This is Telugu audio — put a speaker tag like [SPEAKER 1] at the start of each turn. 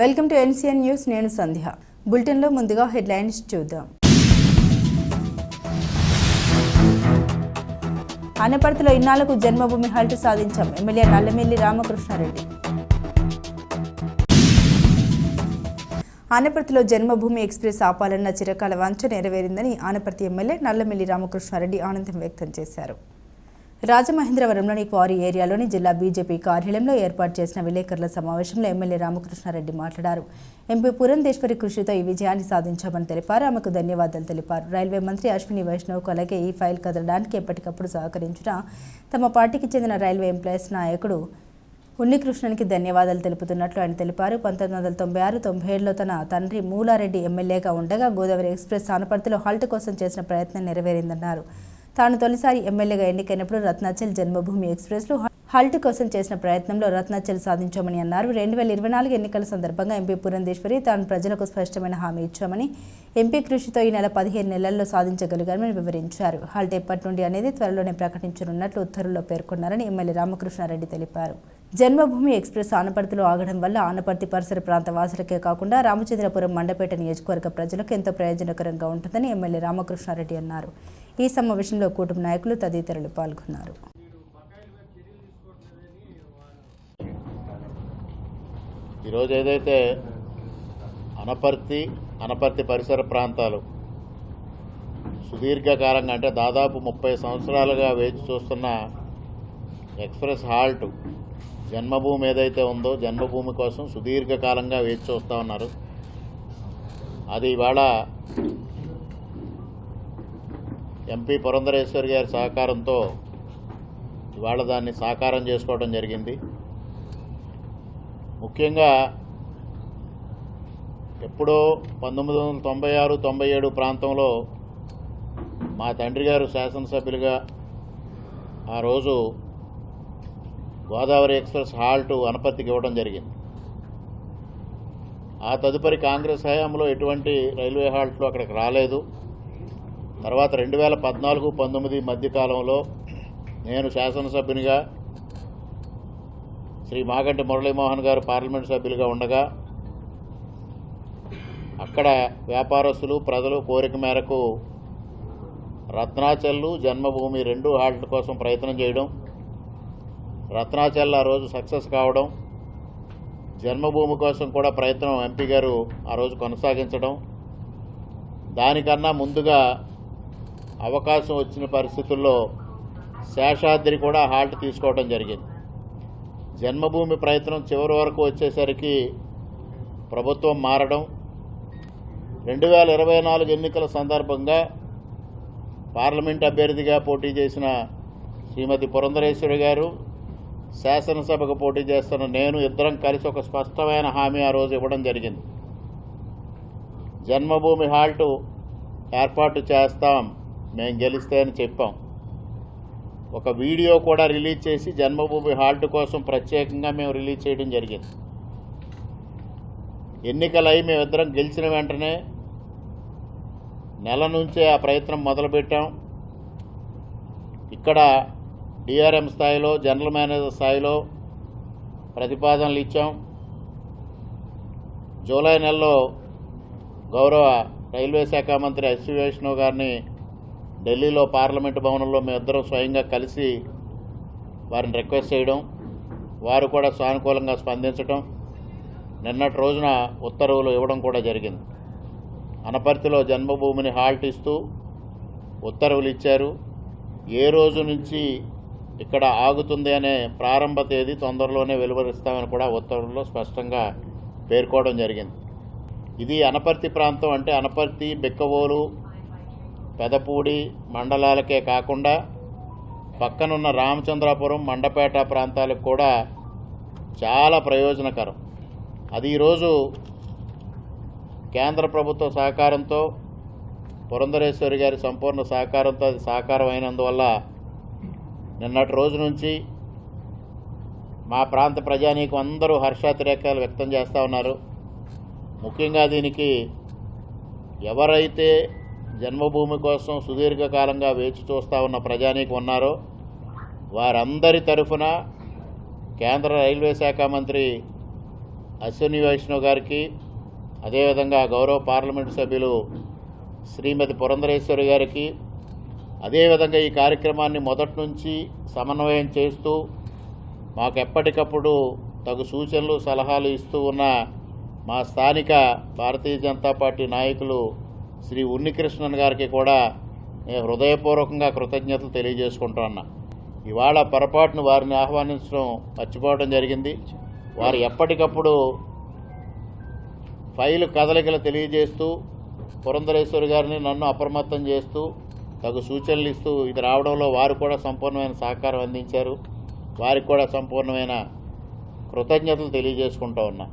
[SPEAKER 1] వెల్కమ్ టు ఎన్సీఎన్ న్యూస్ నేను సంధ్య. బులెటిన్లో ముందుగా హెడ్లైన్స్ చూద్దాం. అనపర్తిలో ఇన్నాళ్ళకు జన్మభూమి హల్ట్ సాధించాం. ఎమ్మెల్యే నల్లమిల్లి రామకృష్ణారెడ్డి. ఆనపర్తిలో జన్మభూమి ఎక్స్ప్రెస్ ఆపాలన్న చిరకాల వంచ నెరవేరిందని ఆనపర్తి ఎమ్మెల్యే నల్లమిల్లి రామకృష్ణారెడ్డి ఆనందం వ్యక్తం చేశారు. రాజమహేంద్రవరంలోని క్వారీ ఏరియాలోని జిల్లా బీజేపీ కార్యాలయంలో ఏర్పాటు చేసిన విలేకరుల సమావేశంలో ఎమ్మెల్యే రామకృష్ణారెడ్డి మాట్లాడారు. ఎంపీ పురంధేశ్వరి కృషితో ఈ విజయాన్ని సాధించామని తెలిపారు. ఆమెకు ధన్యవాదాలు తెలిపారు. రైల్వే మంత్రి అశ్విని వైష్ణవ్కు అలాగే ఈ ఫైల్ కదలడానికి ఎప్పటికప్పుడు సహకరించిన తమ పార్టీకి చెందిన రైల్వే ఎంప్లాయీస్ నాయకుడు ఉన్నికృష్ణన్కి ధన్యవాదాలు తెలుపుతున్నట్లు ఆయన తెలిపారు. పంతొమ్మిది వందల తొంభై ఆరు తొంభై ఏడులో తన తండ్రి మూలారెడ్డి ఎమ్మెల్యేగా ఉండగా గోదావరి ఎక్స్ప్రెస్ ఆనపర్తిలో హాల్ట్ కోసం చేసిన ప్రయత్నం నెరవేరిందన్నారు. తాను తొలిసారి ఎమ్మెల్యేగా ఎన్నికైనప్పుడు రత్నాచల్ జన్మభూమి ఎక్స్ప్రెస్లో హల్ట్ కోసం చేసిన ప్రయత్నంలో రత్నాచల్ సాధించామని అన్నారు. రెండు వేల ఇరవై నాలుగు ఎన్నికల సందర్భంగా ఎంపీ పురంధేశ్వరి తాను ప్రజలకు స్పష్టమైన హామీ ఇచ్చామని ఎంపీ కృషితో ఈ నెల పదిహేను నెలల్లో సాధించగలిగామని వివరించారు. హల్ట్ ఎప్పటి నుండి అనేది త్వరలోనే ప్రకటించనున్నట్లు ఉత్తర్వుల్లో పేర్కొన్నారని ఎమ్మెల్యే రామకృష్ణారెడ్డి తెలిపారు. జన్మభూమి ఎక్స్ప్రెస్ ఆనపర్తిలో ఆగడం వల్ల ఆనపర్తి పరిసర ప్రాంత వాసులకే కాకుండా రామచంద్రపురం మండపేట నియోజకవర్గ ప్రజలకు ఎంతో ప్రయోజనకరంగా ఉంటుందని ఎమ్మెల్యే రామకృష్ణారెడ్డి అన్నారు. ఈ సమావేశంలో కూటమి నాయకులు తదితరులు పాల్గొన్నారు.
[SPEAKER 2] ఈరోజు ఏదైతే అనపర్తి అనపర్తి పరిసర ప్రాంతాలు సుదీర్ఘకాలంగా అంటే దాదాపు ముప్పై సంవత్సరాలుగా వేచి చూస్తున్న ఎక్స్ప్రెస్ హాల్ట్ జన్మభూమి ఏదైతే ఉందో జన్మభూమి కోసం సుదీర్ఘకాలంగా వేచి చూస్తూ ఉన్నారు. అది ఇవాళ ఎంపీ పురంధరేశ్వరి గారి సహకారంతో ఇవాళ దాన్ని సాకారం చేసుకోవడం జరిగింది. ముఖ్యంగా ఎప్పుడో పంతొమ్మిది వందల తొంభై ఆరు తొంభై ఏడు ప్రాంతంలో మా తండ్రి గారు శాసనసభ్యులుగా ఆ రోజు గోదావరి ఎక్స్ప్రెస్ హాల్ట్ అనపత్తికి ఇవ్వడం జరిగింది. ఆ తదుపరి కాంగ్రెస్ హయాంలో ఎటువంటి రైల్వే హాల్ట్లు అక్కడికి రాలేదు. తర్వాత రెండు వేల పద్నాలుగు పంతొమ్మిది మధ్యకాలంలో నేను శాసనసభ్యునిగా శ్రీ మాగంటి మురళీమోహన్ గారు పార్లమెంట్ సభ్యులుగా ఉండగా అక్కడ వ్యాపారస్తులు ప్రజలు కోరిక మేరకు రత్నాచల్లు జన్మభూమి రెండు హాల్ట్ కోసం ప్రయత్నం చేయడం రత్నాచల్ ఆ రోజు సక్సెస్ కావడం జన్మభూమి కోసం కూడా ప్రయత్నం ఎంపీ గారు ఆ రోజు కొనసాగించడం దానికన్నా ముందుగా అవకాశం వచ్చిన పరిస్థితుల్లో శేషాద్రి కూడా హాల్ట్ తీసుకోవడం జరిగింది. జన్మభూమి ప్రయత్నం చివరి వరకు వచ్చేసరికి ప్రభుత్వం మారడం రెండు వేల ఇరవై నాలుగు ఎన్నికల సందర్భంగా పార్లమెంట్ అభ్యర్థిగా పోటీ చేసిన శ్రీమతి పురంధరేశ్వరి గారు శాసనసభకు పోటీ చేస్తున్న నేను ఇద్దరం కలిసి ఒక స్పష్టమైన హామీ ఆ రోజు ఇవ్వడం జరిగింది. జన్మభూమి హాల్టు ఏర్పాటు చేస్తాం మేము గెలిస్తే అని చెప్పాం. ఒక వీడియో కూడా రిలీజ్ చేసి జన్మభూమి హాల్ట్ కోసం ప్రత్యేకంగా మేము రిలీజ్ చేయడం జరిగింది. ఎన్నికలై మేమిద్దరం గెలిచిన వెంటనే నెల నుంచే ఆ ప్రయత్నం మొదలుపెట్టాం. ఇక్కడ డిఆర్ఎం స్థాయిలో జనరల్ మేనేజర్ స్థాయిలో ప్రతిపాదనలు ఇచ్చాం. జూలై నెలలో గౌరవ రైల్వే శాఖ మంత్రి ఎస్వి వైష్ణవ్ గారిని ఢిల్లీలో పార్లమెంటు భవనంలో మేమిద్దరం స్వయంగా కలిసి వారిని రిక్వెస్ట్ చేయడం వారు కూడా సానుకూలంగా స్పందించడం నిన్నటి రోజున ఉత్తర్వులు ఇవ్వడం కూడా జరిగింది. అనపర్తిలో జన్మభూమిని హాల్ట్ ఇస్తూ ఉత్తర్వులు ఇచ్చారు. ఏ రోజు నుంచి ఇక్కడ ఆగుతుంది అనే ప్రారంభ తేదీ తొందరలోనే వెలువరిస్తామని కూడా ఉత్తర్వుల్లో స్పష్టంగా పేర్కోవడం జరిగింది. ఇది అనపర్తి ప్రాంతం అంటే అనపర్తి బిక్కవోలు పెదపూడి మండలాలకే కాకుండా పక్కనున్న రామచంద్రాపురం మండపేట ప్రాంతాలకు కూడా చాలా ప్రయోజనకరం. అది ఈరోజు కేంద్ర ప్రభుత్వ సహకారంతో పురంధరేశ్వరి గారి సంపూర్ణ సహకారంతో అది సాకారం అయినందువల్ల నిన్నటి రోజు నుంచి మా ప్రాంత ప్రజానీకం అందరూ హర్షాతిరేకాలు వ్యక్తం చేస్తూ ఉన్నారు. ముఖ్యంగా దీనికి ఎవరైతే జన్మభూమి కోసం సుదీర్ఘకాలంగా వేచి చూస్తూ ఉన్న ప్రజానీకం ఉన్నారో వారందరి తరఫున కేంద్ర రైల్వే శాఖ మంత్రి అశ్విని వైష్ణవ్ గారికి అదేవిధంగా గౌరవ పార్లమెంటు సభ్యులు శ్రీమతి పురంధరేశ్వరి గారికి అదేవిధంగా ఈ కార్యక్రమాన్ని మొదటి నుంచి సమన్వయం చేస్తూ మాకు ఎప్పటికప్పుడు తగు సూచనలు సలహాలు ఇస్తూ ఉన్న మా స్థానిక భారతీయ జనతా పార్టీ నాయకులు శ్రీ ఉన్నికృష్ణన్ గారికి కూడా నేను హృదయపూర్వకంగా కృతజ్ఞతలు తెలియజేసుకుంటున్నా ఇవాళ పొరపాటును వారిని ఆహ్వానించడం మర్చిపోవడం జరిగింది. వారు ఎప్పటికప్పుడు ఫైలు కదలికలు తెలియజేస్తూ పురంధరేశ్వరి గారిని నన్ను అప్రమత్తం చేస్తూ తగు సూచనలు ఇస్తూ ఇది రావడంలో వారు కూడా సంపూర్ణమైన సహకారం అందించారు. వారికి కూడా సంపూర్ణమైన కృతజ్ఞతలు తెలియజేసుకుంటా ఉన్నా.